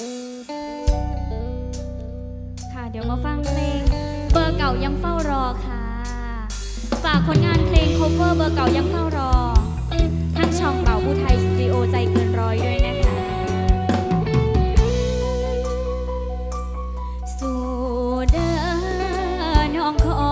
ค่ะ เดี๋ยวมาฟังเพลง เบอร์เก่ายังเฝ้ารอค่ะ ฝากผลงานเพลง cover เบอร์เก่ายังเฝ้ารอ ทั้งช่องเบาผู้ไทยสตูดิโอใจเกินร้อยด้วยนะคะ สู่เด้อน้องขอ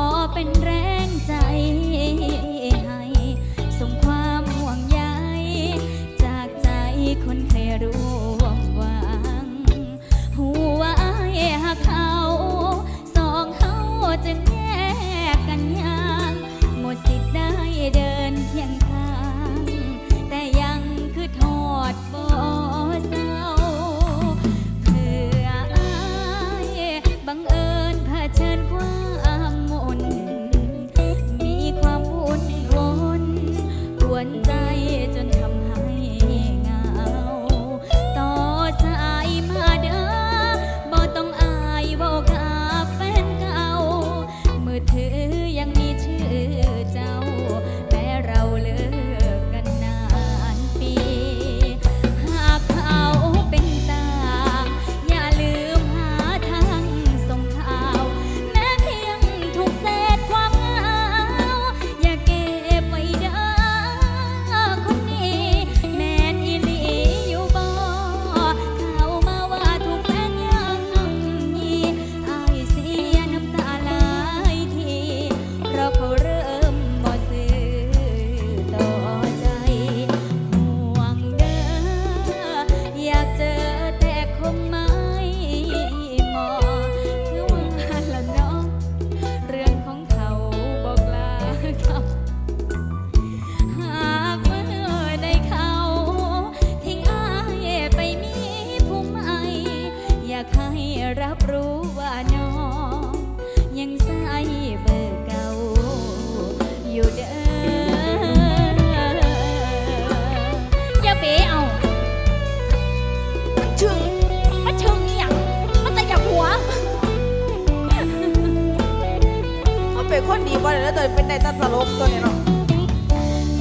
สลบตัวนี้เนาะ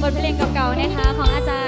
บทเพลงเก่าๆนะคะของอาจารย์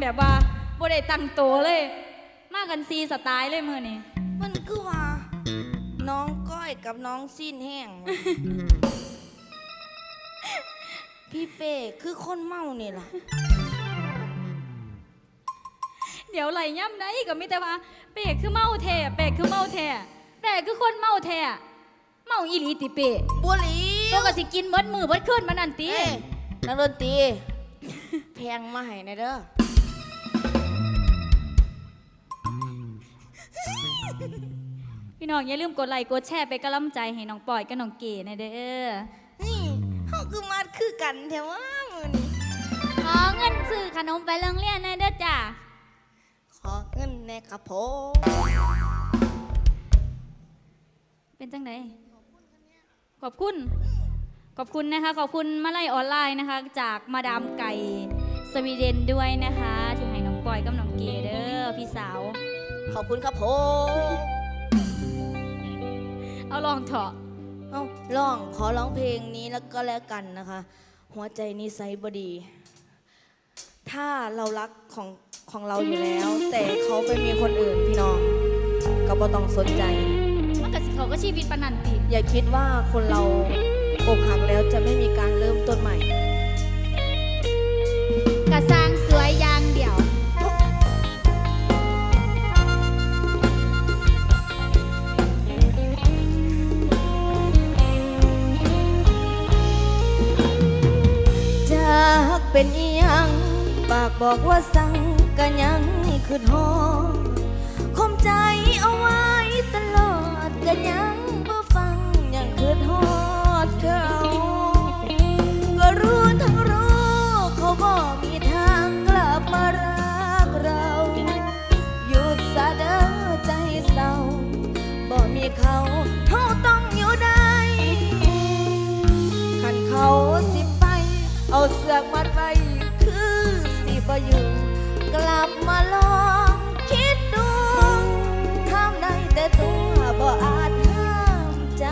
แบบกันแบบว่าบ่ได้ตั้งโตวเลย มากันซีสไตล์เลยมือนี้มันคือว่า น้องก้อยกับน้องสิ้นแห้งพี่เป้คือคนเมานี่ล่ะ เดี๋ยวไหลย่ำได้ก็มีแต่ว่าเปกคือเมาแท้เปกคือเมาแท้เปกคือคนเมาแท้เมาอีหลีติเปะบุหรีปกติกินเบิดมือเบิดขึ้นมานั่นติ เอ้ยนักดนตรี แพงมาให้หนะเด้อ น้องอย่าลืมกดไลค์กดแชร์ไปนกำลังใจให้น้องปอยกับน้องเก๋นะเด้อนี่เขาคือมาคือกันแถวว่ามือนี้ขอเงินซื้อขนมไปโรงเรียนนะเด้อจ้าขอเงินแน่ครับผมเป็นจังไดขอบคุณ ขอบคุณนะคะ ขอบคุณมาไล่ออนไลน์นะคะ จากมาดามไก่สวีเดนด้วยนะคะที่ให้น้องปอยกับน้องเก๋เด้อพี่สาว ขอบคุณครับผม เอาลองเถอะเอ้าร้องขอร้องเพลงนี้แล้วก็แล้วกันนะคะ หัวใจนิสัยบดี ถ้าเรารักของของเราอยู่แล้ว แต่เขาไปมีคนอื่นพี่น้อง ก็บ่ต้องสนใจ มันกับสิเขาก็ชีวิตปานนันติอย่าคิดว่าคนเราอกหักแล้วจะไม่มีการเริ่มต้นใหม่ กะสร้างสวยอย่าง เป็นอีหยัง ปากบอกว่าสั่งก็ยังคือหอคมใจเอาไว้ตลอดก็ยังบ่ฟังยังคือทอดเธอ บมาลองคิดดูทำได้แต่ตัวบ่อาจห้ามใจ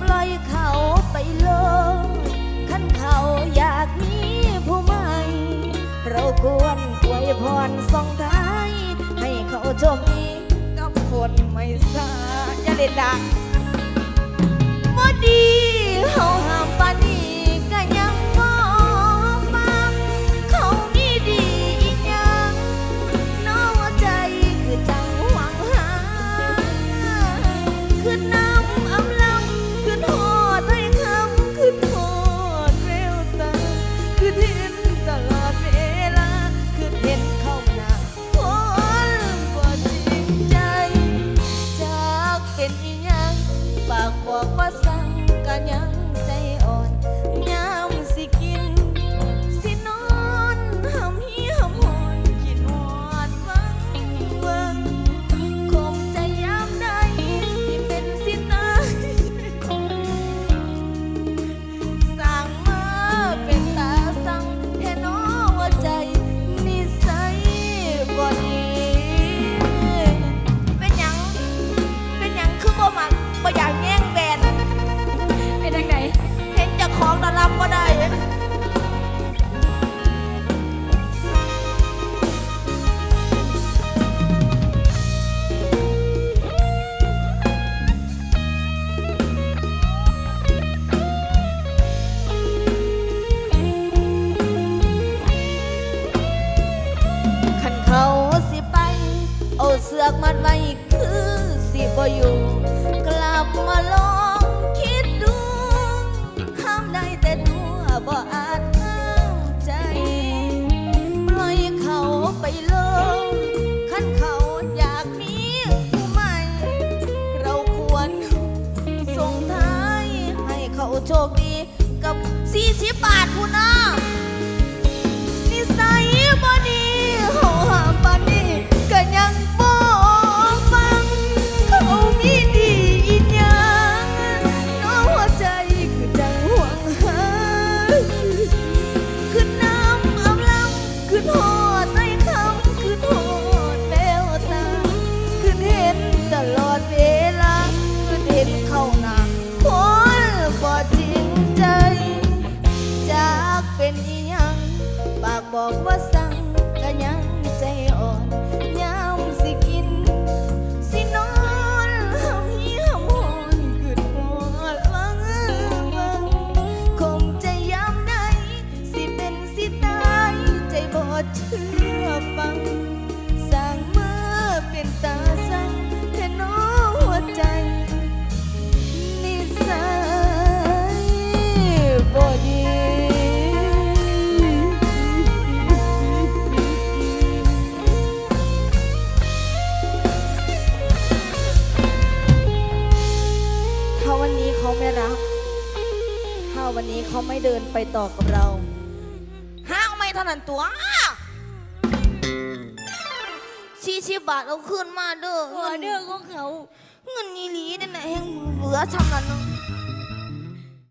ปล่อยเขาไปเลยขันเขาอยากมีผู้ใหม่ เราควรอวยพรส่งท้าย ให้เขาโชคดีกับคนไม่สาอย่าเล่นดังบ่ดี คือ โชคดีกับ 40 บาทพูนะนิสัยบ่ดี วันนี้เขาไม่รัก ถ้าวันนี้เขาไม่เดินไปต่อกับเรา ห้างไม่เท่านั้นตัวสี่สิบบาทเอาคืนมาเด้อออเดอร์ของเขา เงินนีหลีนั่นนะเฮงเหลือทำนั้นเนาะ